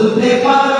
বলতে পারো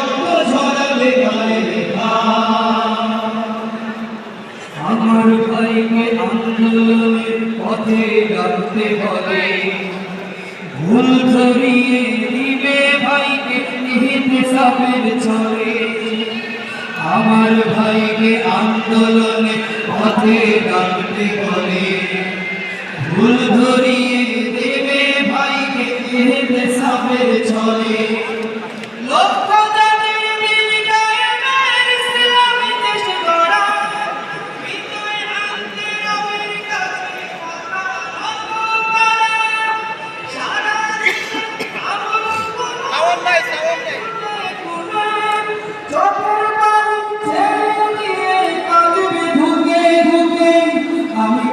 আমার ভাইকে আন্দোলনের পথে ডাকতে ভুল ভাইকে আমার ভাইকে পথে ডাকতে হবে